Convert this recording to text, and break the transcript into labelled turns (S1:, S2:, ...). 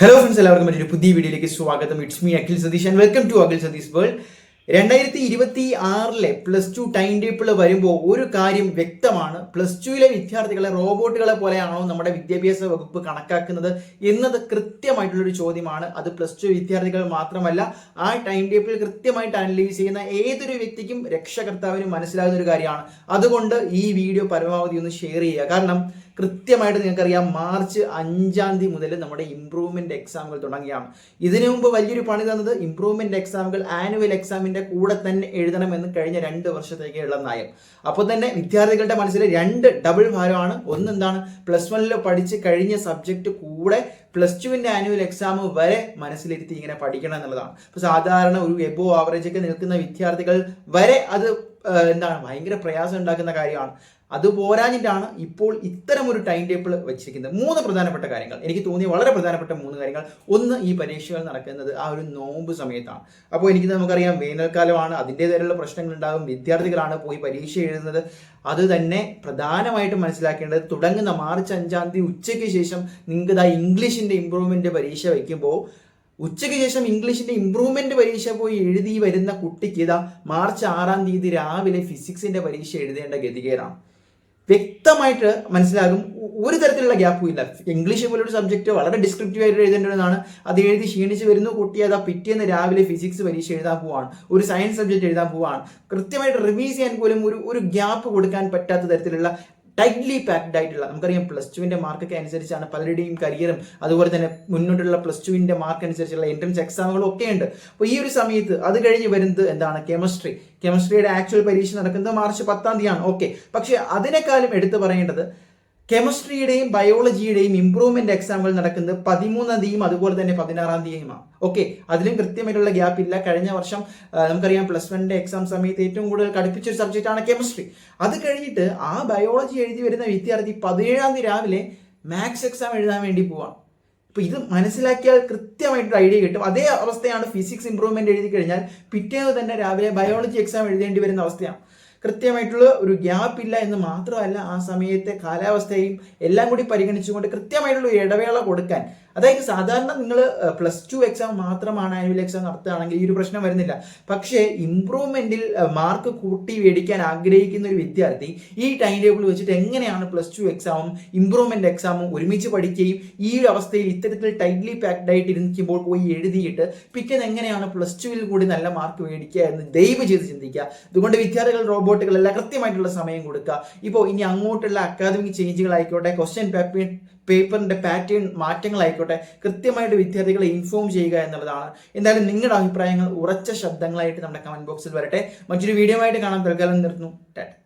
S1: Hello friends എല്ലാവർക്കും മറ്റൊരു പുതിയ വീഡിയോയിലേക്ക് സ്വാഗതം. It's me Akhil Satheesh and welcome to Akhil Satheesh world രണ്ടായിരത്തി ഇരുപത്തി ആറിലെ പ്ലസ് ടു ടൈം ടേബിൾ വരുമ്പോൾ ഒരു കാര്യം വ്യക്തമാണ്. പ്ലസ് ടുവിലെ വിദ്യാർത്ഥികളെ റോബോട്ടുകളെ പോലെയാണോ നമ്മുടെ വിദ്യാഭ്യാസ വകുപ്പ് കണക്കാക്കുന്നത് എന്നത് കൃത്യമായിട്ടുള്ളൊരു ചോദ്യമാണ്. അത് പ്ലസ് ടു വിദ്യാർത്ഥികൾ മാത്രമല്ല ആ ടൈം ടേബിൾ കൃത്യമായിട്ട് അനലൈസ് ചെയ്യുന്ന ഏതൊരു വ്യക്തിക്കും രക്ഷകർത്താവിനും മനസ്സിലാകുന്ന ഒരു കാര്യമാണ്. അതുകൊണ്ട് ഈ വീഡിയോ പരമാവധി ഒന്ന് ഷെയർ ചെയ്യുക. കാരണം കൃത്യമായിട്ട് നിങ്ങൾക്കറിയാം മാർച്ച് അഞ്ചാം തീയതി മുതൽ നമ്മുടെ ഇംപ്രൂവ്മെന്റ് എക്സാമുകൾ തുടങ്ങിയാണ് ഇതിനു മുമ്പ് വലിയൊരു പണി തന്നത് ഇംപ്രൂവ്മെന്റ് എക്സാമുകൾ ആനുവൽ എക്സാമിന്റെ കൂടെ തന്നെ എഴുതണമെന്ന് കഴിഞ്ഞ രണ്ട് വർഷത്തേക്കുള്ള നയം. അപ്പോൾ തന്നെ വിദ്യാർത്ഥികളുടെ മനസ്സിൽ രണ്ട് ഡബിൾ ഭാരമാണ്. ഒന്ന് എന്താണ്? പ്ലസ് വണ്ണിൽ പഠിച്ച് കഴിഞ്ഞ സബ്ജക്റ്റ് കൂടെ പ്ലസ് ടുവിന്റെ ആനുവൽ എക്സാം വരെ മനസ്സിലിരുത്തി ഇങ്ങനെ പഠിക്കണം എന്നുള്ളതാണ്. ഇപ്പോൾ സാധാരണ ഒരു എബോ ആവറേജ് ഒക്കെ നിൽക്കുന്ന വിദ്യാർത്ഥികൾ വരെ അത് എന്താണ് ഭയങ്കര പ്രയാസം ഉണ്ടാക്കുന്ന കാര്യമാണ്. അത് പോരാഞ്ഞിട്ടാണ് ഇപ്പോൾ ഇത്തരം ഒരു ടൈം ടേബിൾ വെച്ചിരിക്കുന്നത്. മൂന്ന് പ്രധാനപ്പെട്ട കാര്യങ്ങൾ. എനിക്ക് തോന്നിയ വളരെ പ്രധാനപ്പെട്ട മൂന്ന് കാര്യങ്ങൾ. ഒന്ന് ഈ പരീക്ഷകൾ നടക്കുന്നത് ആ ഒരു നോമ്പ് സമയത്താണ്. അപ്പോൾ എനിക്ക് നമുക്കറിയാം. വേനൽക്കാലമാണ്. അതിന്റെതായുള്ള പ്രശ്നങ്ങൾ ഉണ്ടാകും വിദ്യാർത്ഥികളാണ് പോയി പരീക്ഷ എഴുതുന്നത്. അത് തന്നെ പ്രധാനമായിട്ടും മനസ്സിലാക്കേണ്ടത് തുടങ്ങുന്ന മാർച്ച് അഞ്ചാം തീയതി ഉച്ചയ്ക്ക് ശേഷം നിങ്ങൾക്ക് ഇതാ ഇംഗ്ലീഷിന്റെ ഇമ്പ്രൂവ്മെന്റ് പരീക്ഷ വയ്ക്കുമ്പോൾ ഉച്ചയ്ക്ക് ശേഷം ഇംഗ്ലീഷിന്റെ ഇമ്പ്രൂവ്മെന്റ് പരീക്ഷ പോയി എഴുതി വരുന്ന കുട്ടിക്ക് ഇതാ മാർച്ച് ആറാം തീയതി രാവിലെ ഫിസിക്സിന്റെ പരീക്ഷ എഴുതേണ്ട ഗതികേടാണ്. വ്യക്തമായിട്ട് മനസ്സിലാകും. ഒരു തരത്തിലുള്ള ഗ്യാപ്പും ഇല്ല. ഇംഗ്ലീഷ് പോലൊരു സബ്ജക്റ്റ് വളരെ ഡിസ്ക്രിപ്റ്റീവ് ആയിട്ട് എഴുതേണ്ടതാണ് അത് എഴുതി ക്ഷീണിച്ച് വരുന്നു കുട്ടി അത് പിറ്റേന്ന് രാവിലെ ഫിസിക്സ് പരീക്ഷ എഴുതാൻ പോവാണ്. ഒരു സയൻസ് സബ്ജക്റ്റ് എഴുതാൻ പോവാണ്. കൃത്യമായിട്ട് റിവീസ് ചെയ്യാൻ പോലും ഒരു ഒരു ഗ്യാപ്പ് കൊടുക്കാൻ പറ്റാത്ത തരത്തിലുള്ള ടൈറ്റ്ലി പാക്ഡ് ആയിട്ടുള്ള നമുക്കറിയാം പ്ലസ് ടുവിന്റെ മാർക്കൊക്കെ അനുസരിച്ചാണ് പലരുടെയും കരിയറും അതുപോലെ തന്നെ മുന്നോട്ടുള്ള പ്ലസ് ടുവിന്റെ മാർക്ക് അനുസരിച്ചുള്ള എൻട്രൻസ് എക്സാമുകളും ഒക്കെ ഉണ്ട്. അപ്പോൾ ഈ ഒരു സമയത്ത് അത് കഴിഞ്ഞ് വരുന്നത് എന്താണ്? കെമിസ്ട്രി കെമിസ്ട്രിയുടെ ആക്ച്വൽ പരീക്ഷ നടക്കുന്നത് മാർച്ച് പത്താം തീയതിയാണ്. ഓക്കെ പക്ഷേ അതിനേക്കാളും എടുത്തു പറയേണ്ടത് കെമിസ്ട്രിയുടെയും ബയോളജിയുടെയും ഇംപ്രൂവ്മെന്റ് എക്സാമുകൾ നടക്കുന്നത് പതിമൂന്നാം തീയതിയും അതുപോലെ തന്നെ പതിനാറാം തീയതിയുമാണ്. ഓക്കെ അതിലും കൃത്യമായിട്ടുള്ള ഗ്യാപ്പ് ഇല്ല. കഴിഞ്ഞ വർഷം നമുക്കറിയാം പ്ലസ് വണ്ണിന്റെ എക്സാം സമയത്ത് ഏറ്റവും കൂടുതൽ കടുപ്പിച്ച ഒരു സബ്ജക്റ്റ് ആണ് കെമിസ്ട്രി അത് കഴിഞ്ഞിട്ട് ആ ബയോളജി എഴുതി വരുന്ന വിദ്യാർത്ഥി പതിനേഴാം തീയതി രാവിലെ മാത്സ് എക്സാം എഴുതാൻ വേണ്ടി പോവാണ്. അപ്പോൾ ഇത് മനസ്സിലാക്കിയാൽ കൃത്യമായിട്ടൊരു ഐഡിയ കിട്ടും. അതേ അവസ്ഥയാണ് ഫിസിക്സ് ഇംപ്രൂവ്മെന്റ് എഴുതി കഴിഞ്ഞാൽ പിറ്റേന്ന് തന്നെ രാവിലെ ബയോളജി എക്സാം എഴുതേണ്ടി വരുന്ന അവസ്ഥയാണ്. കൃത്യമായിട്ടുള്ള ഒരു ഗ്യാപ്പ് ഇല്ല എന്ന് മാത്രമല്ല ആ സമയത്തെ കാലാവസ്ഥയും എല്ലാം കൂടി പരിഗണിച്ചുകൊണ്ട് കൃത്യമായിട്ടുള്ള ഒരു ഇടവേള കൊടുക്കാൻ. അതായത് സാധാരണ നിങ്ങൾ പ്ലസ് ടു എക്സാം മാത്രമാണ് ആനുവൽ എക്സാം നടത്തുകയാണെങ്കിൽ ഈ ഒരു പ്രശ്നം വരുന്നില്ല. പക്ഷേ ഇംപ്രൂവ്മെന്റിൽ മാർക്ക് കൂട്ടി മേടിക്കാൻ ആഗ്രഹിക്കുന്ന ഒരു വിദ്യാർത്ഥി ഈ ടൈം ടേബിൾ വെച്ചിട്ട് എങ്ങനെയാണ് പ്ലസ് ടു എക്സാമും ഇംപ്രൂവ്മെന്റ് എക്സാമും ഒരുമിച്ച് പഠിക്കുകയും ഈ ഒരു അവസ്ഥയിൽ ഇത്തരത്തിൽ ടൈറ്റ്ലി പാക്ഡ് ആയിട്ട് ഇരിക്കുമ്പോൾ പോയി എഴുതിയിട്ട് പിറ്റേന്ന് എങ്ങനെയാണ് പ്ലസ് ടുവിൽ കൂടി നല്ല മാർക്ക് മേടിക്കുക എന്ന് ദയവ് ചെയ്ത് ചിന്തിക്കുക. അതുകൊണ്ട് വിദ്യാർത്ഥികൾ റോബോട്ടുകളെല്ലാം കൃത്യമായിട്ടുള്ള സമയം കൊടുക്കുക. ഇപ്പോൾ ഇനി അങ്ങോട്ടുള്ള അക്കാദമിക് ചേഞ്ചുകളായിക്കോട്ടെ ക്വസ്റ്റ്യൻ പേപ്പർ പേപ്പറിന്റെ പാറ്റേൺ മാറ്റങ്ങളായിക്കോട്ടെ കൃത്യമായിട്ട് വിദ്യാർത്ഥികളെ ഇൻഫോം ചെയ്യുക എന്നുള്ളതാണ്. എന്തായാലും നിങ്ങളുടെ അഭിപ്രായങ്ങൾ ഉറച്ച ശബ്ദങ്ങളായിട്ട് നമ്മുടെ കമന്റ് ബോക്സിൽ വരട്ടെ. മറ്റൊരു വീഡിയോ ആയിട്ട് കാണാൻ തൽക്കാലം നിർത്തുന്നു. ടാറ്റ.